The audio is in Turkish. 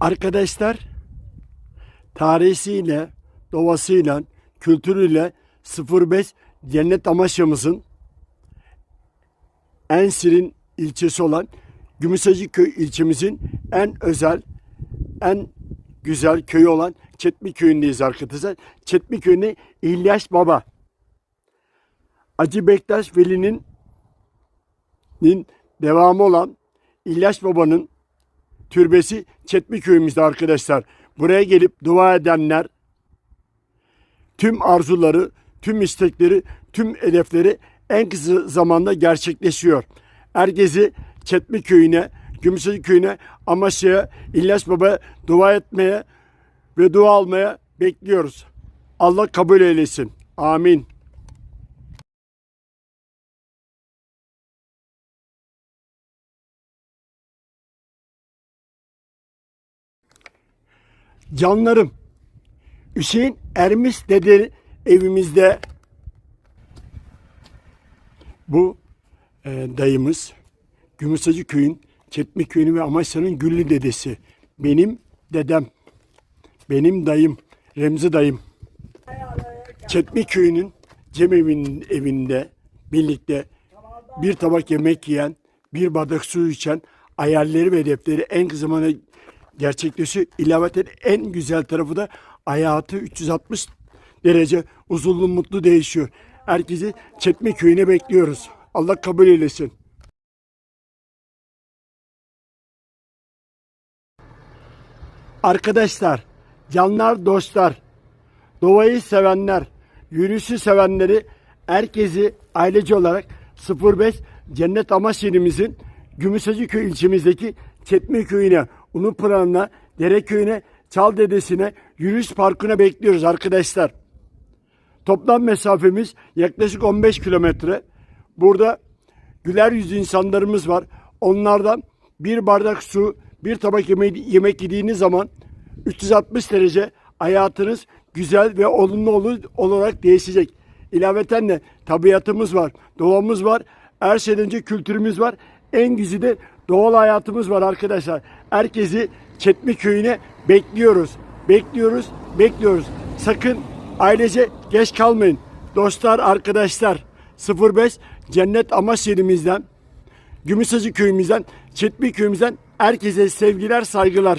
Arkadaşlar tarihiyle, doğasıyla, kültürüyle 05 Cennet Amasya'mızın en serin ilçesi olan Gümüşhacıköy ilçemizin en özel, en güzel köyü olan Çetmi köyündeyiz arkadaşlar. Çetmi köyünde İlyas Baba. Acı Bektaş Veli'nin nin devamı olan İlyas Baba'nın türbesi Çetmi köyümüzde arkadaşlar. Buraya gelip dua edenler tüm arzuları, tüm istekleri, tüm hedefleri en kısa zamanda gerçekleşiyor. Herkesi Çetmi köyüne, Gümüşhacı köyüne, Amasya'ya, İlyas Baba'ya dua etmeye ve dua almaya bekliyoruz. Allah kabul eylesin. Amin. Canlarım, Hüseyin Ermis dede evimizde bu e, dayımız Gümüşhacı köyün Çetmi köyünü ve Amasya'nın Güllü dedesi. Benim dedem. Benim dayım. Remzi dayım. Çetmi köyünün Cem evinde birlikte bir tabak yemek yiyen, bir bardak su içen, hayalleri ve hedefleri en kısa zamanda gerçekleşiyor. İlaveten en güzel tarafı da hayatı 360 derece uzunlu mutlu değişiyor. Herkesi Çetmi köyüne bekliyoruz. Allah kabul eylesin. Arkadaşlar, canlar, dostlar, doğayı sevenler, yürüyüşü sevenleri herkesi ailece olarak 05 Cennet Amasya'mızın Gümüşhacıköy ilçemizdeki Çetmi köyüne, Unupınar'ına, Dere köyüne, Çal Dedesi'ne, yürüyüş parkına bekliyoruz arkadaşlar. Toplam mesafemiz yaklaşık 15 kilometre. Burada güler yüzlü insanlarımız var. Onlardan bir bardak su, bir tabak yemek, yemek yediğiniz zaman 360 derece hayatınız güzel ve olumlu olu- olarak değişecek. İlaveten de tabiatımız var, doğamız var, her şeyden önce kültürümüz var. En güzeli de doğal hayatımız var arkadaşlar. Herkesi Çetmi köyüne bekliyoruz. Bekliyoruz, bekliyoruz. Sakın ailece geç kalmayın. Dostlar, arkadaşlar 05 Cennet Amasya'mızdan Gümüşhacı köyümüzden, Çetmi köyümüzden herkese sevgiler, saygılar.